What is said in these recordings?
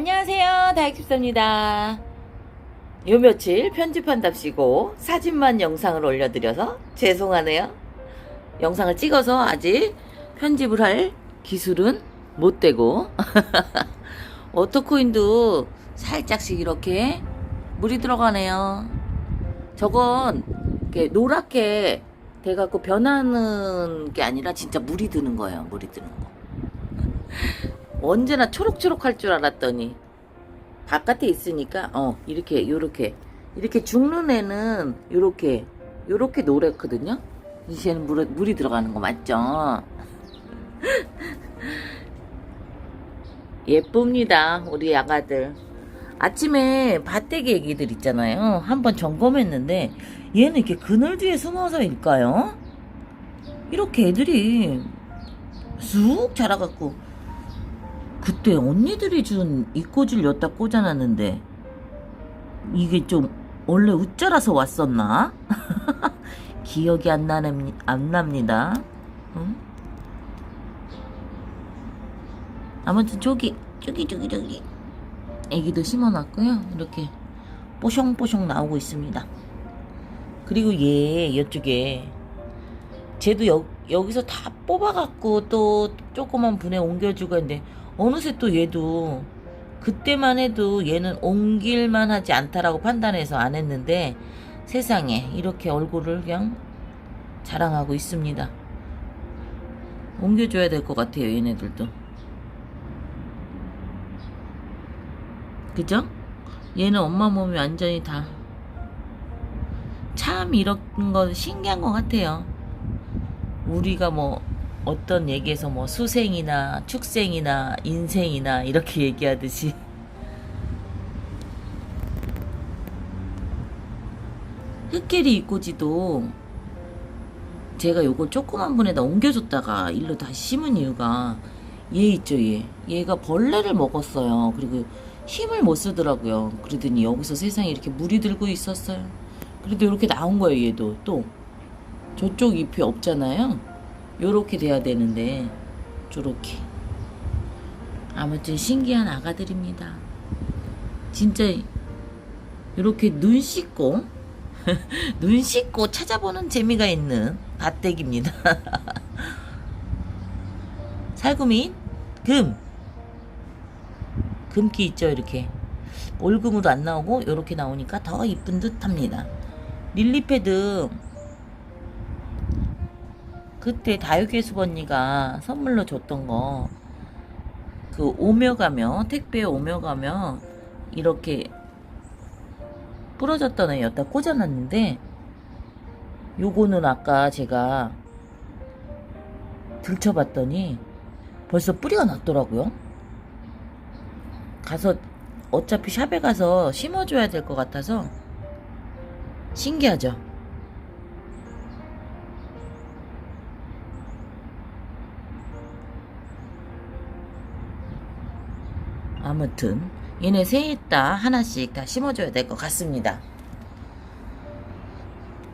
안녕하세요. 다육집사입니다. 요 며칠 편집한답시고 사진만 영상을 올려드려서 죄송하네요. 영상을 찍어서 아직 편집을 할 기술은 못 되고 오토코인도 살짝씩 이렇게 물이 들어가네요. 저건 이렇게 노랗게 돼갖고 변하는 게 아니라 진짜 물이 드는 거예요. 물이 드는 거. 언제나 초록초록 할 줄 알았더니 바깥에 있으니까 어 이렇게 요렇게. 이렇게 죽는 애는 요렇게 요렇게 노랗거든요? 이제는 물, 물이 들어가는 거 맞죠? 예쁩니다 우리 야가들. 아침에 밭대기 애기들 있잖아요. 한번 점검했는데 얘는 이렇게 그늘 뒤에 숨어서일까요? 이렇게 애들이 쑥 자라갖고 그때 언니들이 준 이꼬지를 여기다 꽂아놨는데 이게 좀 원래 웃자라서 왔었나? 기억이 안, 나네, 안 납니다. 응? 아무튼 저기 저기 저기 저기 애기도 심어놨고요. 이렇게 뽀숑뽀숑 나오고 있습니다. 그리고 얘 이쪽에 쟤도 여, 여기서 다 뽑아갖고 또 조그만 분에 옮겨주고 했는데 어느새 또 얘도 그때만 해도 얘는 옮길만 하지 않다라고 판단해서 안 했는데 세상에 이렇게 얼굴을 그냥 자랑하고 있습니다. 옮겨줘야 될 것 같아요, 얘네들도. 그죠? 얘는 엄마 몸이 완전히 다. 참 이런 거 신기한 것 같아요. 우리가 뭐 어떤 얘기에서 뭐 수생이나 축생이나 인생이나 이렇게 얘기하듯이. 흑개리 이꼬지도 제가 요걸 조그만 분에다 옮겨줬다가 일로 다시 심은 이유가 얘 있죠 얘. 얘가 벌레를 먹었어요. 그리고 힘을 못 쓰더라고요. 그러더니 여기서 세상에 이렇게 물이 들고 있었어요. 그래도 이렇게 나온 거예요 얘도. 또 저쪽 잎이 없잖아요 요렇게 돼야 되는데 저렇게. 아무튼 신기한 아가들입니다. 진짜 요렇게 눈 씻고 눈 씻고 찾아보는 재미가 있는 밭대기입니다. 살구민 금. 금기 있죠 이렇게. 올금으로 안 나오고 요렇게 나오니까 더 이쁜 듯 합니다. 릴리패드 그때 다육예수 언니가 선물로 줬던 거 그 오며 가며 택배에 오며 가며 이렇게 부러졌던 애 여기다. 꽂아놨는데 요거는 아까 제가 들춰봤더니 벌써 뿌리가 났더라고요. 가서 어차피 샵에 가서 심어줘야 될 것 같아서 신기하죠 아무튼 얘네 셋다 하나씩 다 심어줘야 될 것 같습니다.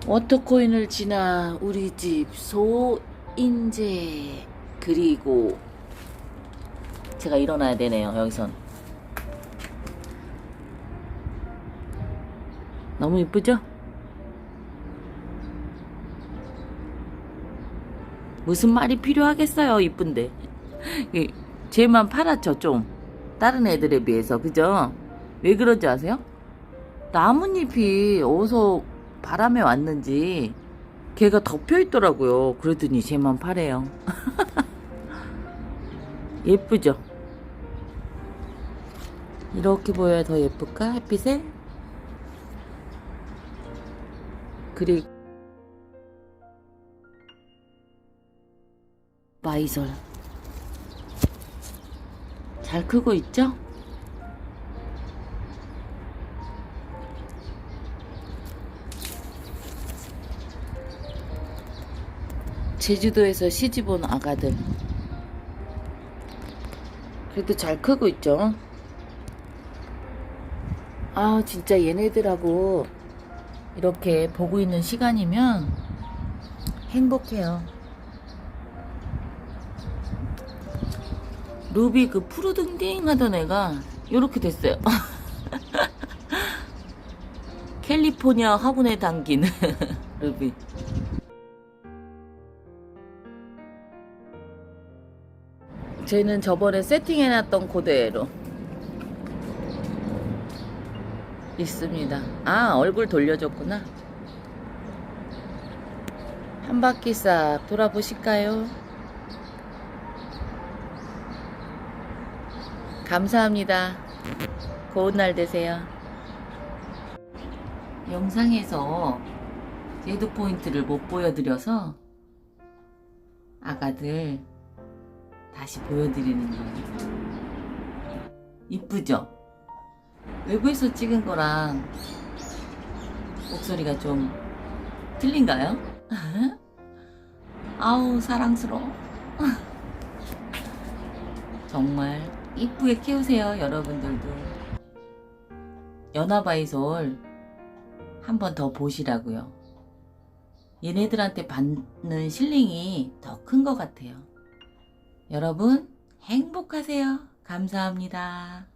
워터코인을 지나 우리 집 소인재 그리고 제가 일어나야 되네요 여기선 너무 이쁘죠? 무슨 말이 필요하겠어요 이쁜데 이, 쟤만 팔았죠 좀 다른 애들에 비해서 그죠? 왜 그런지 아세요? 나뭇잎이 어디서 바람에 왔는지 걔가 덮여 있더라고요. 그러더니 쟤만 파래요. 예쁘죠? 이렇게 보여야 더 예쁠까? 햇빛에? 그리고 마이솔 잘 크고 있죠? 제주도에서 시집 온 아가들. 그래도 잘 크고 있죠? 아, 진짜 얘네들하고 이렇게 보고 있는 시간이면 행복해요. 루비 그 푸르등딩 하던 애가 요렇게 됐어요. 캘리포니아 화분에 담긴 루비. 쟤는 저번에 세팅해놨던 그대로 있습니다. 아, 얼굴 돌려줬구나. 한 바퀴 싹 돌아보실까요? 감사합니다. 고운 날 되세요. 영상에서 제드 포인트를 못 보여드려서 아가들 다시 보여드리는 거예요. 이쁘죠? 외부에서 찍은 거랑 목소리가 좀 틀린가요? 아우 사랑스러워. 정말 이쁘게 키우세요 여러분들도. 연화바이솔 한 번 더 보시라고요. 얘네들한테 받는 실링이 더 큰 것 같아요. 여러분 행복하세요. 감사합니다.